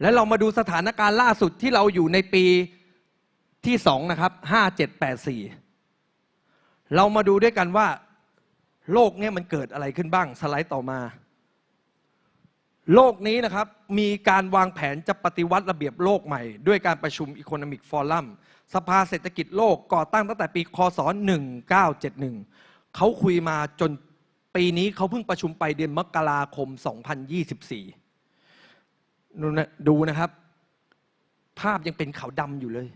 และเรามาดูสถานการณ์ล่าสุดที่เราอยู่ในปีที่สองนะครับห้าเจ็ดแปดสี่เรามาดูด้วยกันว่า โลกนี้มันเกิดอะไรขึ้นบ้างสไลด์ต่อมา โลกนี้นะครับ มีการวางแผนจะปฏิวัติระเบียบโลกใหม่ ด้วยการประชุม Economic Forum สภาเศรษฐกิจโลกก่อตั้งตั้งแต่ปีคศ 1971 เขาคุยมาจนปีนี้เขาเพิ่งประชุมไปเดือนมกราคม 2024 ดูนะครับ ภาพยังเป็นขาวดำอยู่เลย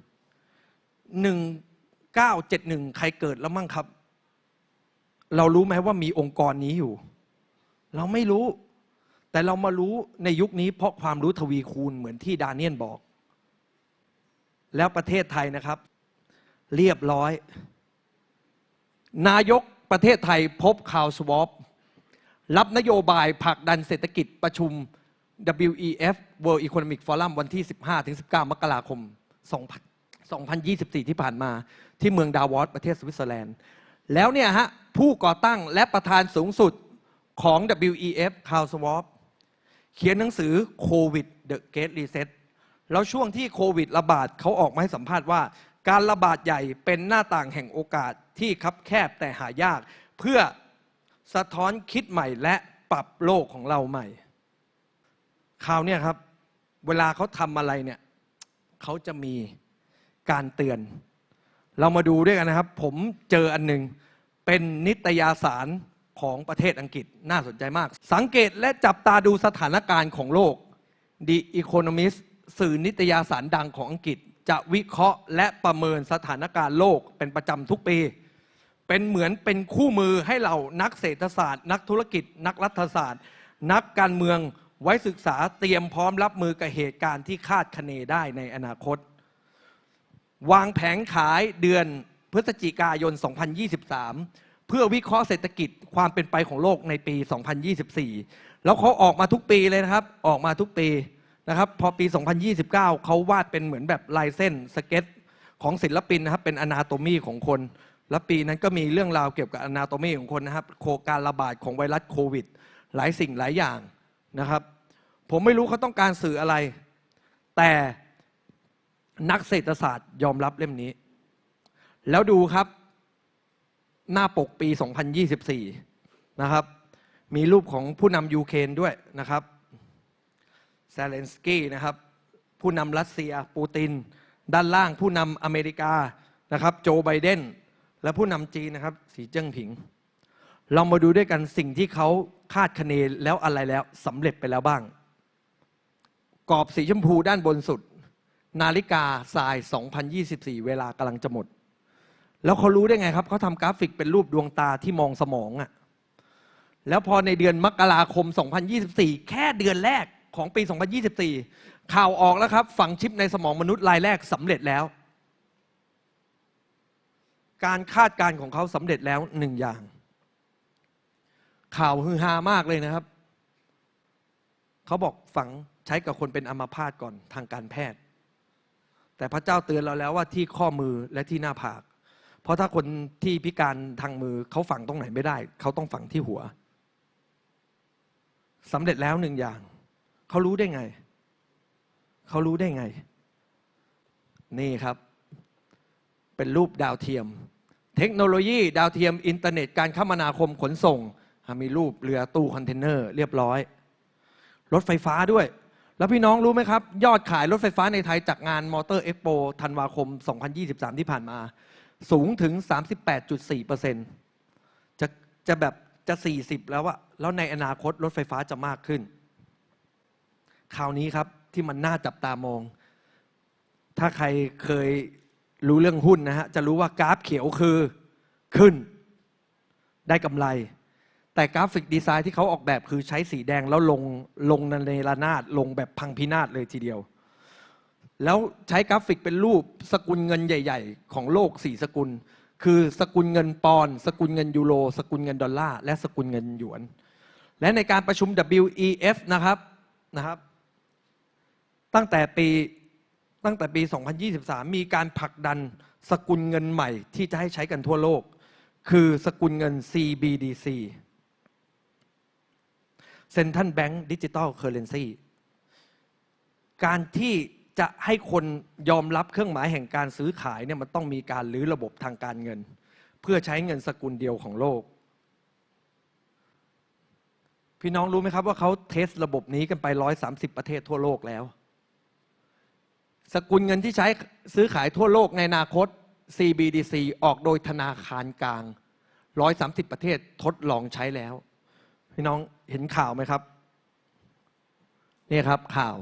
1971ใครเกิดแล้วมั่งครับ เรารู้ไหมว่ามีองค์กรนี้อยู่ เราไม่รู้ แต่เรามารู้ในยุคนี้ เพราะความรู้ทวีคูณเหมือนที่ดาเนียนบอก แล้วประเทศไทยนะครับ เรียบร้อย นายกประเทศไทยพบข่าวสวอปรับนโยบายผลักดันเศรษฐกิจประชุม WEF World Economic Forum วันที่ 15-19 มกราคม 2024 ที่ผ่านมา ที่เมืองดาวอสประเทศสวิตเซอร์แลนด์ แล้วเนี่ยฮะ ผู้ก่อตั้งและประธานสูงสุดของ WEF คาวสวอปเขียนหนังสือโควิด The Great Reset แล้วช่วงที่โควิดระบาดเขาออกมาให้สัมภาษณ์ว่า การระบาดใหญ่เป็นหน้าต่างแห่งโอกาสที่คับแคบแต่หายาก เพื่อสะท้อนคิดใหม่และปรับโลกของเราใหม่ คราวเนี่ยครับ เวลาเขาทำอะไรเนี่ยเขาจะมีการเตือน เรามาดูด้วยกันนะครับ ผมเจออันหนึ่งเป็นนิตยสารของประเทศอังกฤษน่าสนใจมาก สังเกตและจับตาดูสถานการณ์ของโลก The Economist สื่อนิตยสารดังของอังกฤษ จะวิเคราะห์และประเมินสถานการณ์โลกเป็นประจำทุกปี เป็นเหมือนเป็นคู่มือให้เรานักเศรษฐศาสตร์ นักธุรกิจ นักรัฐศาสตร์ นักการเมือง ไว้ศึกษาเตรียมพร้อมรับมือกับเหตุการณ์ที่คาดคะเนได้ในอนาคต วางแผงขายเดือนพฤศจิกายน 2023 เพื่อวิเคราะห์เศรษฐกิจความเป็นไปของโลกในปี 2024 แล้วเขาออกมาทุกปีเลยนะครับ ออกมาทุกปีนะครับ พอปี 2029 เขาวาดเป็นเหมือนแบบลายเส้นสเก็ตของศิลปินนะครับ เป็นอนาโตมีของคน แล้วปีนั้นก็มีเรื่องราวเกี่ยวกับอนาโตมีของคนนะครับ โคการระบาดของไวรัสโควิด หลายสิ่งหลายอย่างนะครับ ผมไม่รู้เขาต้องการสื่ออะไร แต่นักเศรษฐศาสตร์ยอมรับเล่มนี้ แล้วดูครับ หน้าปกปี 2024 นะครับ มีรูปของผู้นำยูเครนด้วยนะครับเซเลนสกี้นะครับ ผู้นำรัสเซียปูติน ด้านล่างผู้นำอเมริกานะครับ โจไบเดน และผู้นำจีนนะครับ สีเจิ้งผิง เรามาดูด้วยกันสิ่งที่เขาคาดคะเนแล้วอะไรแล้วสำเร็จไปแล้วบ้าง กรอบสีชมพูด้านบนสุด นาฬิกาทราย 2024 เวลากำลังจะหมด แล้วเขารู้ได้ไงครับเขาทำกราฟิกเป็นรูปดวงตาที่มองสมองอะ่ะแล้วพอในเดือนมกราคม 2024 แค่เดือนแรกของปี 2024 ข่าวออกแล้วครับ ฝังชิปในสมองมนุษย์รายแรกสำเร็จแล้ว การคาดการณ์ของเขาสำเร็จแล้วหนึ่งอย่าง ข่าวฮือฮามากเลยนะครับ เขาบอกฝัง ใช้กับคนเป็นอัมพาตก่อนทางการแพทย์ แต่พระเจ้าเตือนเราแล้วว่าที่ข้อมือและที่หน้าผาก เพราะถ้าคนที่พิการทางมือเขาฝังตรงไหนไม่ได้ เขาต้องฝังที่หัวสำเร็จแล้วหนึ่งอย่าง เขารู้ได้ไง เขารู้ได้ไง นี่ครับ เป็นรูปดาวเทียม เทคโนโลยีดาวเทียมอินเทอร์เน็ตการคมนาคมขนส่งมีรูปเรือตู้คอนเทนเนอร์เรียบร้อย รถไฟฟ้าด้วย แล้วพี่น้องรู้ไหมครับ ยอดขายรถไฟฟ้าในไทยจากงานมอเตอร์เอ็กโปธันวาคม 2023 ที่ผ่านมา สูงถึง 38.4%จะจะแบบจะ 40 แล้วอะแล้วในอนาคตรถไฟฟ้าจะมากขึ้น คราวนี้ครับที่มันน่าจับตามอง ถ้าใครเคยรู้เรื่องหุ้นนะฮะ จะรู้ว่ากราฟเขียวคือขึ้น ได้กำไร แต่กราฟิกดีไซน์ที่เขาออกแบบคือใช้สีแดงแล้วลงลงในระนาดลงแบบพังพินาศเลยทีเดียว แล้วใช้กราฟิกเป็นรูปสกุลเงินใหญ่ ๆ ของโลกสี่สกุล คือสกุลเงินปอนด์สกุลเงินยูโรสกุลเงินดอลลาร์และสกุลเงินหยวน และในการประชุม WEF นะครับนะครับ ตั้งแต่ปีตั้งแต่ปี 2023 มีการผลักดันสกุลเงินใหม่ที่จะให้ใช้กันทั่วโลก คือสกุลเงิน CBDC Central Bank Digital Currency การที่จะให้คนยอมรับเครื่องหมายแห่งการซื้อขายเนี่ยมันต้องมีการรื้อระบบทางการเงิน เพื่อใช้เงินสกุลเดียวของโลก พี่น้องรู้ไหมครับว่าเขาเทสระบบนี้กันไป 130 ประเทศทั่วโลกแล้ว สกุลเงินที่ใช้ซื้อขายทั่วโลกในอนาคต CBDC ออกโดยธนาคารกลาง 130 ประเทศทดลองใช้แล้ว พี่น้องเห็นข่าวไหมครับนี่ครับข่าว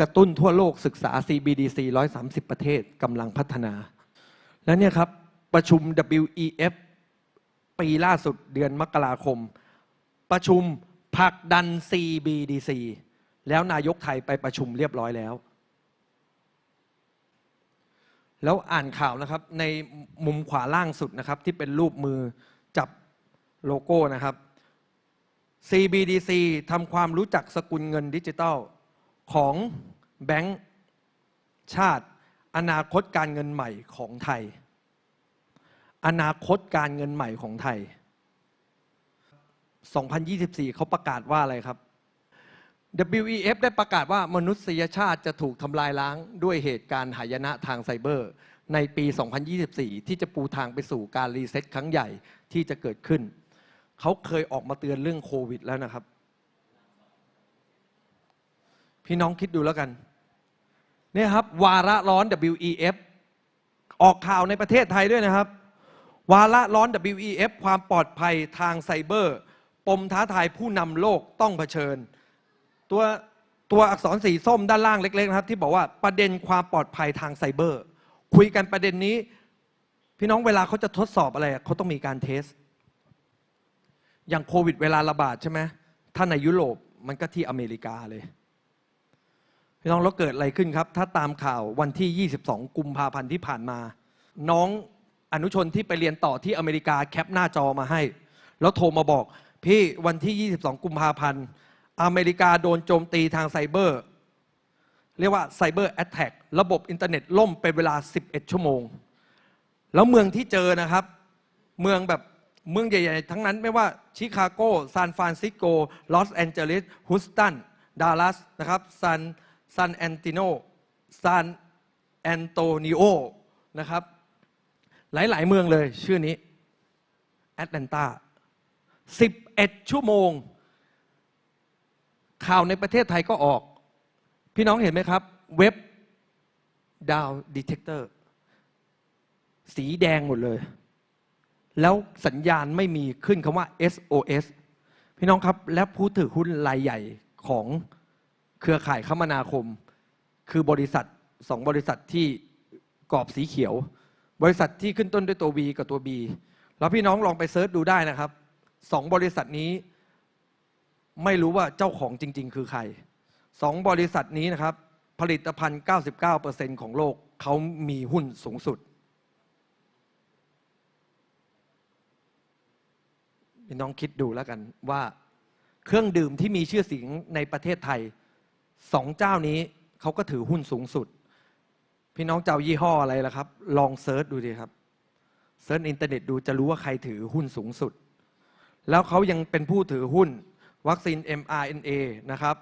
กระตุ้นทั่วโลกศึกษา CBDC 130 ประเทศกำลังพัฒนา แล้วเนี่ยครับประชุม WEF ปีล่าสุดเดือนมกราคม ประชุมผลักดัน CBDC แล้วนายกไทยไปประชุมเรียบร้อยแล้ว แล้วอ่านข่าวนะครับในมุมขวาล่างสุดนะครับ ที่เป็นรูปมือจับ โลโก้นะครับ CBDC ทำความรู้จักสกุลเงินดิจิทัลของแบงก์ชาติ อนาคตการเงินใหม่ของไทย อนาคตการเงินใหม่ของไทย 2024 เขาประกาศว่าอะไรครับ WEF ได้ประกาศว่ามนุษยชาติจะถูกทำลายล้างด้วยเหตุการณ์หายนะทางไซเบอร์ ในปี 2024 ที่จะปูทางไปสู่การรีเซ็ตครั้งใหญ่ที่จะเกิดขึ้น เขาเคยออกมาเตือนเรื่องโควิดแล้วนะครับ พี่น้องคิดดูแล้วกันเนี่ยครับ วาระร้อน WEF ออกข่าวในประเทศไทยด้วยนะครับ วาระร้อน WEF ความปลอดภัยทางไซเบอร์ ปมท้าทายผู้นำโลกต้องเผชิญ ตัวตัวอักษรสีส้มด้านล่างเล็ก ๆ นะครับ ที่บอกว่าประเด็นความปลอดภัยทางไซเบอร์ คุยกันประเด็นนี้ พี่น้องเวลาเขาจะทดสอบอะไรเขาต้องมีการเทส อย่างโควิดเวลาระบาดใช่ไหมถ้าในยุโรปมันก็ที่อเมริกาเลยพี่น้องแล้วเกิดอะไรขึ้นครับ ถ้าตามข่าววันที่ 22 กุมภาพันธ์ที่ผ่านมา น้องอนุชนที่ไปเรียนต่อที่อเมริกาแคปหน้าจอมาให้ แล้วโทรมาบอก พี่วันที่ 22 กุมภาพันธ์อเมริกาโดนโจมตีทางไซเบอร์ เรียกว่าไซเบอร์แอตแทกระบบอินเทอร์เน็ตล่มเป็นเวลา 11 ชั่วโมง แล้วเมืองที่เจอนะครับ เมืองแบบ เมืองใหญ่ ๆ ทั้งนั้นไม่ว่าชิคาโกซานฟรานซิสโกลอสแอนเจลิสฮุสตันดัลลัสนะครับซานซานแอนติโนซานแอนโตนิโอนะครับหลาย ๆ เมืองเลยชื่อนี้แอตแลนตา11 ชั่วโมง ข่าวในประเทศไทยก็ออก พี่น้องเห็นไหมครับ เว็บดาวดีเทคเตอร์สีแดงหมดเลย แล้วสัญญาณไม่มีขึ้นคำว่า SOS พี่น้องครับ และผู้ถือหุ้นรายใหญ่ของเครือข่ายคมนาคม คือบริษัทสองบริษัทที่กรอบสีเขียว บริษัทที่ขึ้นต้นด้วยตัว V กับตัว B แล้วพี่น้องลองไปเซิร์ชดูได้นะครับสองบริษัทนี้ไม่รู้ว่าเจ้าของจริง ๆ คือใครสองบริษัทนี้นะครับ ผลิตภัณฑ์ 99%ของโลกเขามีหุ้นสูงสุด พี่น้องคิดดูแล้วกันว่าเครื่องดื่มที่มีชื่อเสียงในประเทศไทยสองเจ้านี้เขาก็ถือหุ้นสูงสุด พี่น้องเจ้ายี่ห้ออะไรล่ะครับ ลองเซิร์ชดูดีครับเซิร์ชอินเทอร์เน็ตดูจะรู้ว่าใครถือหุ้นสูงสุด แล้วเขายังเป็นผู้ถือหุ้นวัคซีน mRNA นะครับ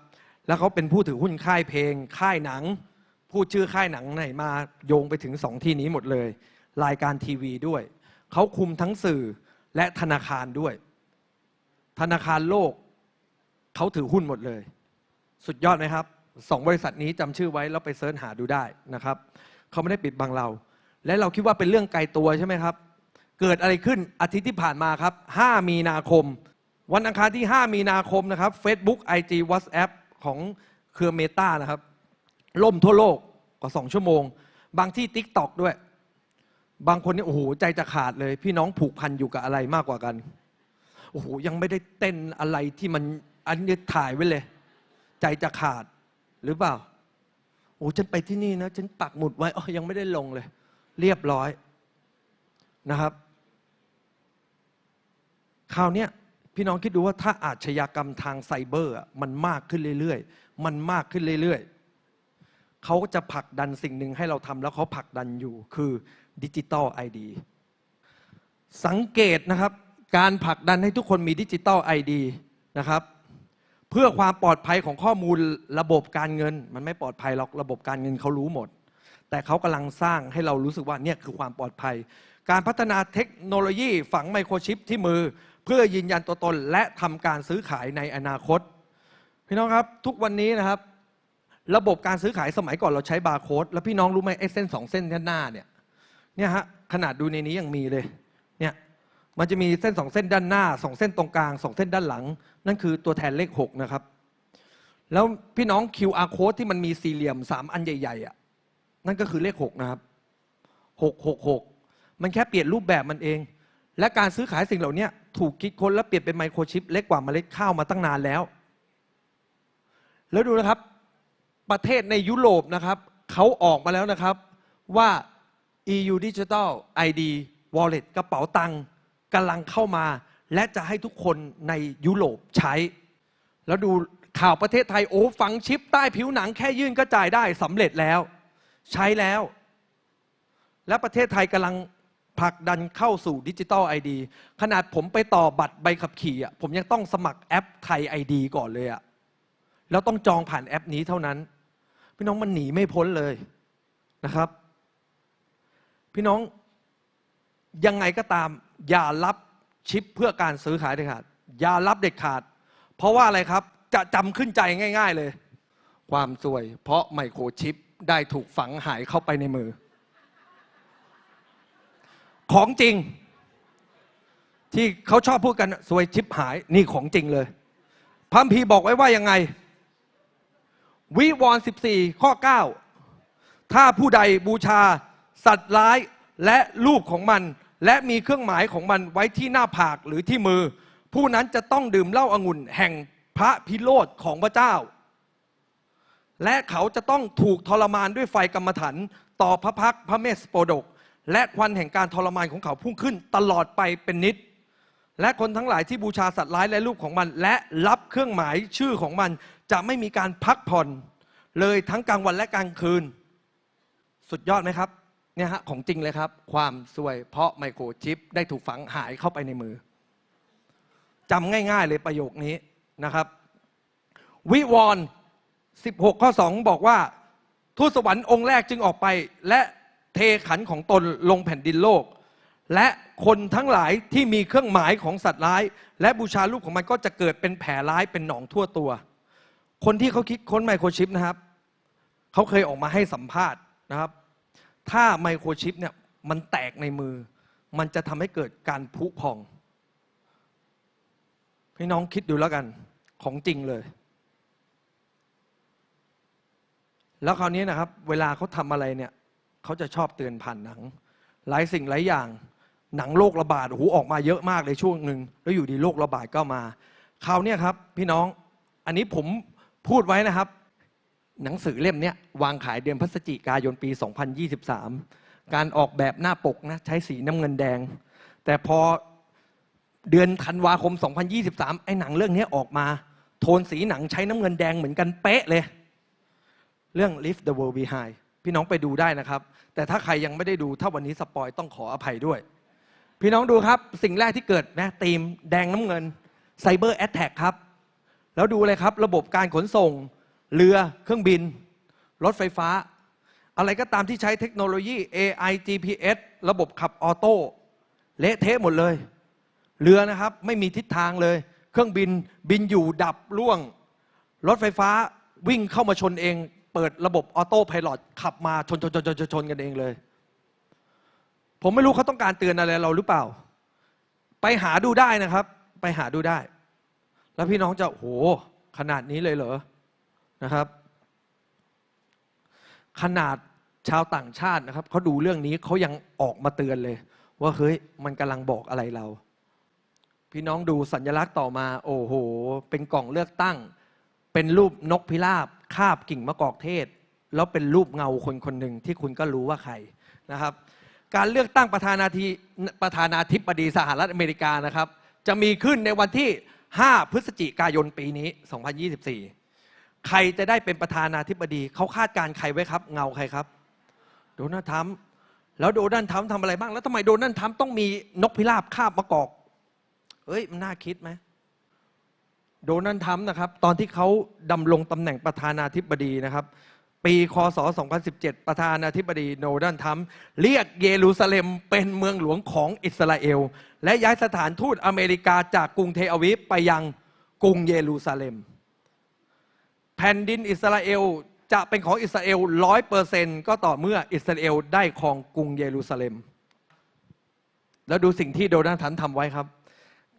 แล้วเขาเป็นผู้ถือหุ้นค่ายเพลง ค่ายหนัง พูดชื่อค่ายหนังไหนมาโยงไปถึงสองที่นี้หมดเลย รายการทีวีด้วย เขาคุมทั้งสื่อและธนาคารด้วย ธนาคารโลกเขาถือหุ้นหมดเลย สุดยอดไหมครับสองบริษัทนี้จำชื่อไว้แล้วไปเสิร์ชหาดูได้นะครับเขาไม่ได้ปิดบังเรา และเราคิดว่าเป็นเรื่องไกลตัวใช่ไหมครับ เกิดอะไรขึ้นอาทิตย์ที่ผ่านมาครับ 5 มีนาคม วันอังคารที่ 5 มีนาคมนะครับ Facebook IG WhatsApp ของเครือเมตานะครับ ล่มทั่วโลกกว่า 2 ชั่วโมง บางที่ Tik t o อกด้วย บางคนนี่โอ้โหใจจะขาดเลย พี่น้องผูกพันอยู่กับอะไรมากกว่ากัน โอ้โหยังไม่ได้เต้นอะไรที่มันอันนี้ถ่ายไว้เลย ใจจะขาดหรือเปล่าโอ้ฉันไปที่นี่นะฉันปักหมุดไว้อ๋อยังไม่ได้ลงเลย เรียบร้อยนะครับคราวเนี้ยพี่น้องคิดดูว่าถ้าอาชญากรรมทางไซเบอร์มันมากขึ้นเรื่อยๆ มันมากขึ้นเรื่อยๆ เขาก็จะผลักดันสิ่งหนึ่งให้เราทำแล้วเขาผลักดันอยู่คือดิจิตอลไอดีสังเกตนะครับ การผลักดันให้ทุกคนมีดิจิตอลไอดีนะครับ เพื่อความปลอดภัยของข้อมูลระบบการเงิน มันไม่ปลอดภัยหรอกระบบการเงินเขารู้หมด แต่เขากำลังสร้างให้เรารู้สึกว่าเนี่ยคือความปลอดภัย การพัฒนาเทคโนโลยีฝังไมโครชิปที่มือ เพื่อยืนยันตัวตนและทำการซื้อขายในอนาคต พี่น้องครับทุกวันนี้นะครับระบบการซื้อขายสมัยก่อนเราใช้บาร์โค้ดแล้วพี่น้องรู้ไหมไอ้เส้นสองเส้นด้านหน้าเนี่ยเนี่ยฮะขนาดดูในนี้ยังมีเลย มันจะมีเส้นสองเส้นด้านหน้าสองเส้นตรงกลางสองเส้นด้านหลัง นั่นคือตัวแทนเลขหกนะครับ แล้วพี่น้อง QR code ที่มันมีสี่เหลี่ยมสามอันใหญ่ๆอะนั่นก็คือเลขหกนะครับหกหกหกมันแค่เปลี่ยนรูปแบบมันเอง และการซื้อขายสิ่งเหล่านี้ถูกคิดค้นและเปลี่ยนเป็นไมโครชิปเล็กกว่าเมล็ดข้าวมาตั้งนานแล้ว แล้วดูนะครับ ประเทศในยุโรปนะครับเขาออกมาแล้วนะครับว่า EU Digital ID Wallet กระเป๋าตังค์ กำลังเข้ามา และจะให้ทุกคนในยุโรปใช้ แล้วดูข่าวประเทศไทยโอ้ฝังชิปใต้ผิวหนังแค่ยื่นก็จ่ายได้สำเร็จแล้ว ใช้แล้ว และประเทศไทยกำลังผลักดันเข้าสู่ดิจิ t a ลไอดีขนาดผมไปต่อบัตรใบขับขี่อะผมยังต้องสมัครแอปไทยไอดีก่อนเลยอะแล้วต้องจองผ่านแอปนี้เท่านั้น พี่น้องมันหนีไม่พ้นเลยนะครับ พี่น้อง ยังไงก็ตาม อย่ารับชิปเพื่อการซื้อขายเด็ดขาด อย่ารับเด็ดขาด เพราะว่าอะไรครับจะจำขึ้นใจง่าย ๆเลย ความสวย เพราะไมโครชิปได้ถูกฝังหายเข้าไปในมือ ของจริง ที่เขาชอบพูดกันสวยชิปหายนี่ของจริงเลยพัมภีบอกไว้ว่ายังไง วิวรณ์14 ข้อ 9 ถ้าผู้ใดบูชา สัตว์ร้ายและรูปของมัน และมีเครื่องหมายของมันไว้ที่หน้าผากหรือที่มือ ผู้นั้นจะต้องดื่มเหล้าอางุ่นแห่งพระพิโรธของพระเจ้า และเขาจะต้องถูกทรมานด้วยไฟกรรมฐานต่อพระพักพระเมสโปดก และควันแห่งการทรมานของเขาพุ่งขึ้นตลอดไปเป็นนิด และคนทั้งหลายที่บูชาสัตว์ร้ายและรูปของมัน และรับเครื่องหมายชื่อของมันจะไม่มีการพักผ่อน เลยทั้งกลางวันและกลางคืน สุดยอดไหมครับ เนี่ยฮะของจริงเลยครับ ความสวยเพราะไมโครชิปได้ถูกฝังหายเข้าไปในมือจำง่าย ๆ เลยประโยคนี้นะครับ วิวรณ์16 ข้อ 2 บอกว่า ทูตสวรรค์องค์แรกจึงออกไป และเทขันของตนลงแผ่นดินโลก และคนทั้งหลายที่มีเครื่องหมายของสัตว์ร้าย และบูชารูปของมันก็จะเกิดเป็นแผลร้ายเป็นหนองทั่วตัว คนที่เขาคิดค้นไมโครชิปนะครับ เขาเคยออกมาให้สัมภาษณ์นะครับ ถ้าไมโครชิปเนี่ยมันแตกในมือ มันจะทำให้เกิดการพุพอง พี่น้องคิดดูแล้วกันของจริงเลย แล้วคราวนี้นะครับ เวลาเขาทำอะไรเนี่ยเขาจะชอบเตือนผ่านหนัง หลายสิ่งหลายอย่าง หนังโรคระบาดโอ้โหออกมาเยอะมากเลยช่วงหนึ่งแล้วอยู่ดีโรคระบาดก็มาคราวนี้ครับ พี่น้องอันนี้ผมพูดไว้นะครับ หนังสือเล่มนี้วางขายเดือนพฤศจิกายนปี 2023 การออกแบบหน้าปกนะใช้สีน้ำเงินแดง แต่พอเดือนธันวาคม 2023 ไอ้หนังเรื่องนี้ออกมา โทนสีหนังใช้น้ำเงินแดงเหมือนกันเป๊ะเลย เรื่อง Leave the World Behind พี่น้องไปดูได้นะครับ แต่ถ้าใครยังไม่ได้ดูถ้าวันนี้สปอยต้องขออภัยด้วย พี่น้องดูครับสิ่งแรกที่เกิดนะตีมแดงน้ำเงินไซเบอร์แอตแทกครับ แล้วดูเลยครับ ระบบการขนส่ง เรือเครื่องบิน รถไฟฟ้า อะไรก็ตามที่ใช้เทคโนโลยี AI GPS ระบบขับออโต้เละเทะหมดเลย เรือนะครับไม่มีทิศทางเลย เครื่องบินบินอยู่ดับล่วง รถไฟฟ้าวิ่งเข้ามาชนเอง เปิดระบบออโต้พายโขับมาชนชนชนชนชนชนกันเองเลย ผมไม่รู้เขาต้องการเตือนอะไรเราหรือเปล่า ไปหาดูได้นะครับ ไปหาดูได้ แล้วพี่น้องจะโหขนาดนี้เลยเหรอ นะครับ ขนาดชาวต่างชาตินะครับเขาดูเรื่องนี้เขายังออกมาเตือนเลย ว่าเฮ้ยมันกำลังบอกอะไรเรา พี่น้องดูสัญลักษณ์ต่อมา โอ้โห เป็นกล่องเลือกตั้ง เป็นรูปนกพิราบคาบกิ่งมะกอกเทศ แล้วเป็นรูปเงาคนคนหนึ่งที่คุณก็รู้ว่าใครนะครับ การเลือกตั้งประธานาธิประธานาธิบดีสหรัฐอเมริกานะครับ จะมีขึ้นในวันที่ 5 พฤศจิกายนปีนี้ 2024 ใครจะได้เป็นประธานาธิบดีเขาคาดการใครไว้ครับ เงาใครครับ โดนัลด์ทรัมป์แล้วโดนัลด์ทรัมป์ทำอะไรบ้าง แล้วทำไมโดนัลด์ทรัมป์ต้องมีนกพิราบคาบมะกอกเอ้ยมันน่าคิดไหมโดนัลด์ทรัมป์นะครับ ตอนที่เขาดำรงตำแหน่งประธานาธิบดีนะครับ ปีคศ 2017 ประธานาธิบดีโดนัลด์ทรัมป์เรียกเยรูซาเล็มเป็นเมืองหลวงของอิสราเอล และย้ายสถานทูตอเมริกาจากกรุงเทอาวิฟไปยังกรุงเยรูซาเล็ม แผ่นดินอิสราเอลจะเป็นของอิสราเอลร้อยเปอร์เซนก็ต่อเมื่ออิสราเอลได้ครองกรุงเยรูซาเล็ม แล้วดูสิ่งที่โดนัลด์ทรัมป์ทำไว้ครับ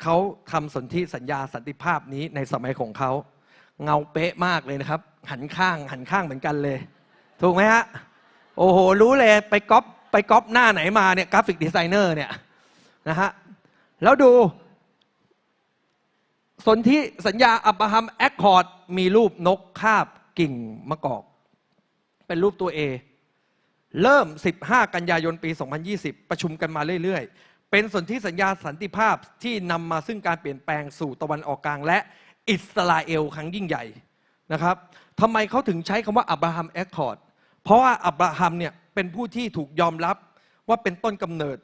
เขาทำสนธิสัญญาสันติภาพนี้ในสมัยของเขา เงาเป๊ะมากเลยนะครับ หันข้างหันข้างเหมือนกันเลย ถูกไหมฮะ โอ้โห รู้เลยไปก๊อปไปก๊อปหน้าไหนมาเนี่ยกราฟิกดีไซเนอร์เนี่ยนะฮะ แล้วดู สนธิสัญญาอับราฮัมแอคคอร์ดมีรูปนกคาบกิ่งมะกอก เป็นรูปตัว A เริ่ม 15 กันยายนปี 2020 ประชุมกันมาเรื่อย ๆ เป็นสนธิสัญญาสันติภาพที่นำมาซึ่งการเปลี่ยนแปลงสู่ตะวันออกกลางและอิสราเอลครั้งยิ่งใหญ่นะครับทำไมเขาถึงใช้คำว่าอับราฮัมแอคคอร์ดเพราะว่าอับราฮัมเนี่ยเป็นผู้ที่ถูกยอมรับว่าเป็นต้นกำเนิด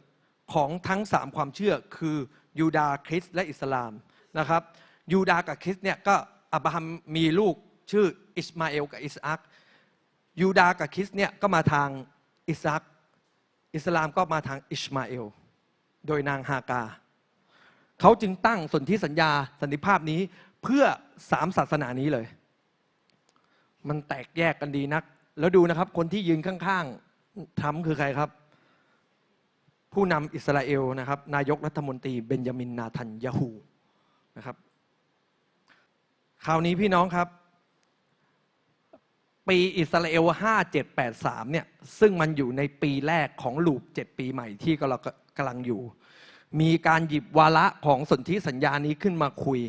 ของทั้ง 3 ความเชื่อคือยูดาห์คริสต์และอิสลามนะครับ ยูดาห์กับคริสเนี่ยก็อับราฮัมมีลูกชื่ออิสมาเอลกับอิสอักยูดาห์กับคริสเนี่ยก็มาทางอิสอักอิสลามก็มาทางอิชมาเอล โดยนางฮากา เขาจึงตั้งสนธิสัญญาสันติภาพนี้เพื่อสามศาสนานี้เลย มันแตกแยกกันดีนัก แล้วดูนะครับ คนที่ยืนข้างๆทรัมคือใครครับ ผู้นำอิสราเอลนะครับ นายกรัฐมนตรีเบนจามินนาทันยาฮูนะครับ คราวนี้พี่น้องครับ ปีอิสราเอล 5783 เนี่ย ซึ่งมันอยู่ในปีแรกของลูป 7 ปีใหม่ที่กำลังกำลังอยู่ มีการหยิบวาระของสนธิสัญญานี้ขึ้นมาคุย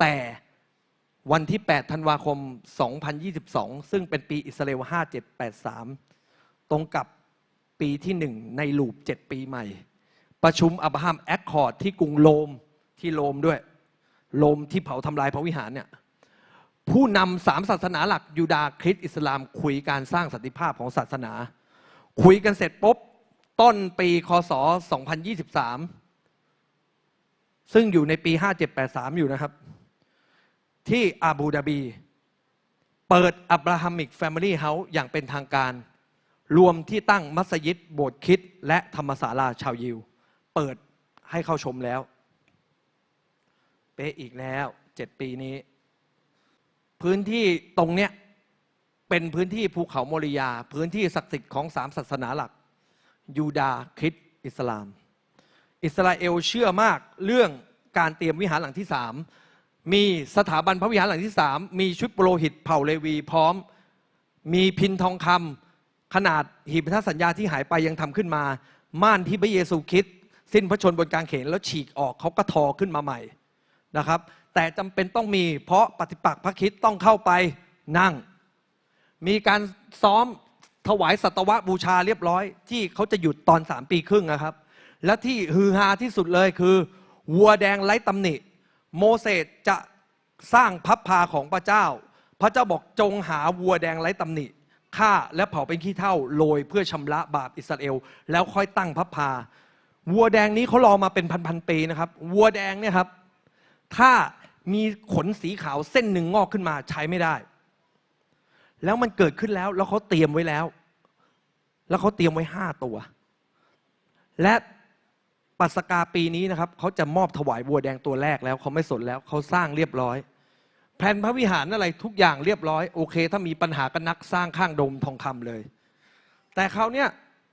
แต่วันที่ 8 ธันวาคม 2022 ซึ่งเป็นปีอิสราเอล 5783 ตรงกับปีที่หนึ่งในลูป 7 ปีใหม่ ประชุมอับราฮัมแอคคอร์ดที่กรุงโรมที่โรมด้วย โรมที่เผาทำลายพระวิหารเนี่ย ผู้นำสามศาสนาหลักยูดาห์คริสต์อิสลามคุยการสร้างสันติภาพของศาสนา คุยกันเสร็จปุ๊บ ต้นปีคศ 2023 ซึ่งอยู่ในปี 5783 อยู่นะครับ ที่อาบูดาบี เปิดอับราฮัมิกแฟมิลี่เฮาส์อย่างเป็นทางการ รวมที่ตั้งมัสยิด โบสถ์คริด และธรรมศาลาชาวยิว เปิดให้เข้าชมแล้ว เป๊ะอีกแล้วเจ็ดปีนี้ พื้นที่ตรงเนี้ยเป็นพื้นที่ภูเขาโมริยา พื้นที่ศักดิ์สิทธิ์ของสามศาสนาหลัก ยูดาห์คริสต์อิสลาม อิสราเอลเชื่อมากเรื่องการเตรียมวิหารหลังที่สามมีสถาบันพระวิหารหลังที่สามมีชุดโปรหิตเผ่าเลวีพร้อม มีพินทองคำขนาดหีบพันธสัญญาที่หายไปยังทำขึ้นมา ม่านที่พระเยซูคริสต์สิ้นพระชนบนกางเขนแล้วฉีกออกเขาก็ทอขึ้นมาใหม่นะครับ แต่จำเป็นต้องมี เพราะปฏิปักษ์พระคิดต้องเข้าไปนั่ง มีการซ้อมถวายสัตวบูชาเรียบร้อย ที่เขาจะหยุดตอนสามปีครึ่งนะครับ และที่ฮือฮาที่สุดเลยคือ วัวแดงไร้ตำหนิ โมเสสจะสร้างพับพาของพระเจ้า พระเจ้าบอกจงหาวัวแดงไร้ตำหนิฆ่าและเผาเป็นขี้เท่าโรยเพื่อชำระบาปอิสราเอล แล้วค่อยตั้งพับพาวัวแดงนี้เขารอมาเป็นพันๆปีนะครับ วัวแดงเนี่ยครับ ถ้า มีขนสีขาวเส้นหนึ่งงอกขึ้นมาใช้ไม่ได้ แล้วมันเกิดขึ้นแล้วแล้วเขาเตรียมไว้แล้ว แล้วเขาเตรียมไว้ห้าตัว และปัสกาปีนี้นะครับเขาจะมอบถวายวัวแดงตัวแรกแล้วเขาไม่สนแล้วเขาสร้างเรียบร้อยแผนพระวิหารอะไรทุกอย่างเรียบร้อยโอเค ถ้ามีปัญหากันนักสร้างข้างโดมทองคำเลย แต่เขาวเนี่ย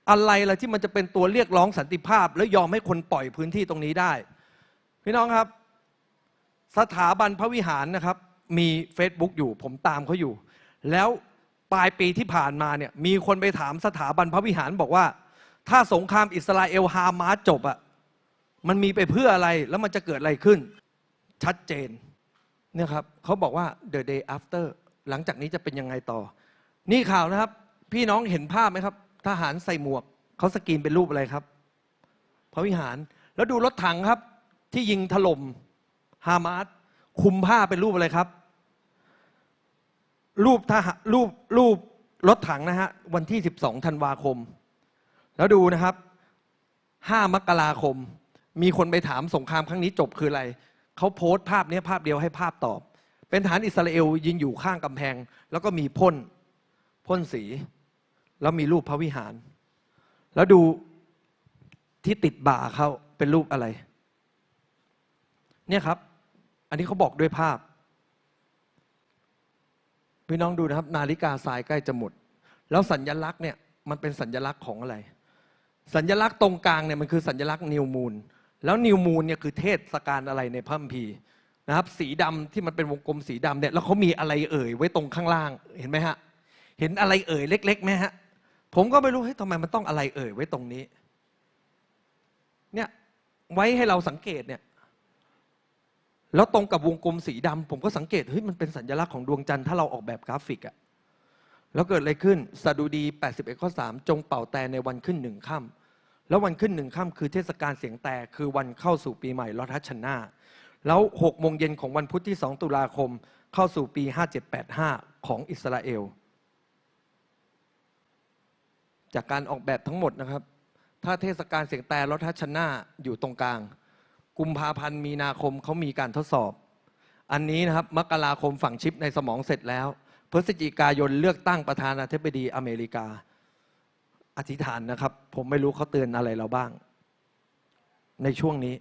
อะไรล่ะที่มันจะเป็นตัวเรียกร้องสันติภาพ แล้วยอมให้คนปล่อยพื้นที่ตรงนี้ได้ พี่น้องครับ สถาบันพระวิหารนะครับ มี Facebook อยู่ ผมตามเขาอยู่ แล้วปลายปีที่ผ่านมาเนี่ยมีคนไปถามสถาบันพระวิหารบอกว่า ถ้าสงครามอิสราเอลฮามาสจบอะมันมีไปเพื่ออะไรแล้วมันจะเกิดอะไรขึ้น ชัดเจนเนี่ยครับเขาบอกว่า the day after หลังจากนี้จะเป็นยังไงต่อ นี่ข่าวนะครับ พี่น้องเห็นภาพไหมครับ ทหารใส่หมวกเขาสกรีนเป็นรูปอะไรครับ พระวิหารแล้วดูรถถังครับ ที่ยิงถล่ม ฮามาสคุมผ้าเป็นรูปอะไรครับ รูปทหารรูปรูปรถถังนะฮะวันที่ 12ธันวาคม แล้วดูนะครับ 5 มกราคม มีคนไปถามสงครามครั้งนี้จบคืออะไร เขาโพสต์ภาพนี้ภาพเดียวให้ภาพตอบ เป็นฐานอิสราเอลยืนอยู่ข้างกำแพง แล้วก็มีพ่นพ่นสี แล้วมีรูปพระวิหาร แล้วดูที่ติดบ่าเขาเป็นรูปอะไร เนี่ยครับ อันนี้เขาบอกด้วยภาพ พี่น้องดูนะครับ นาฬิกาทรายใกล้จะหมด แล้วสัญญลักษณ์เนี่ยมันเป็นสัญญลักษณ์ของอะไร สัญญลักษณ์ตรงกลางเนี่ยมันคือสัญลักษณ์นิวมูลแล้วนิวมูลเนี่ยคือเทศกาลอะไรในพระคัมภีร์นะครับ สีดำที่มันเป็นวงกลมสีดำเนี่ยแล้วเขามีอะไรเอ่ยไว้ตรงข้างล่างเห็นไหมฮะเห็นอะไรเอ่ยเล็กๆไหมฮะผมก็ไม่รู้เฮ้ยทำไมมันต้องอะไรเอ่ยไว้ตรงนี้ เนี่ยไว้ให้เราสังเกตเนี่ย แล้วตรงกับวงกลมสีดำผมก็สังเกตเฮ้ยมันเป็นสัญลักษณ์ของดวงจันทร์ถ้าเราออกแบบกราฟิกอะแล้วเกิดอะไรขึ้นสดุดี 81 ข้อ 3 จงเป่าแต่ในวันขึ้นหนึ่งค่ำแล้ววันขึ้นหนึ่งค่ำคือเทศกาลเสียงแต่คือวันเข้าสู่ปีใหม่ลอทัชนาแล้ว6โมงเย็นของวันพุธที่ 2 ตุลาคม เข้าสู่ปี 5785 ของอิสราเอล จากการออกแบบทั้งหมดนะครับ ถ้าเทศกาลเสียงแต่ลอทัชนาอยู่ตรงกลาง กุมภาพันธ์มีนาคมเขามีการทดสอบ อันนี้นะครับมกราคมฝังชิปในสมองเสร็จแล้ว พฤศจิกายนเลือกตั้งประธานาธิบดีอเมริกา อธิษฐานนะครับ ผมไม่รู้เขาเตือนอะไรเราบ้าง ในช่วงนี้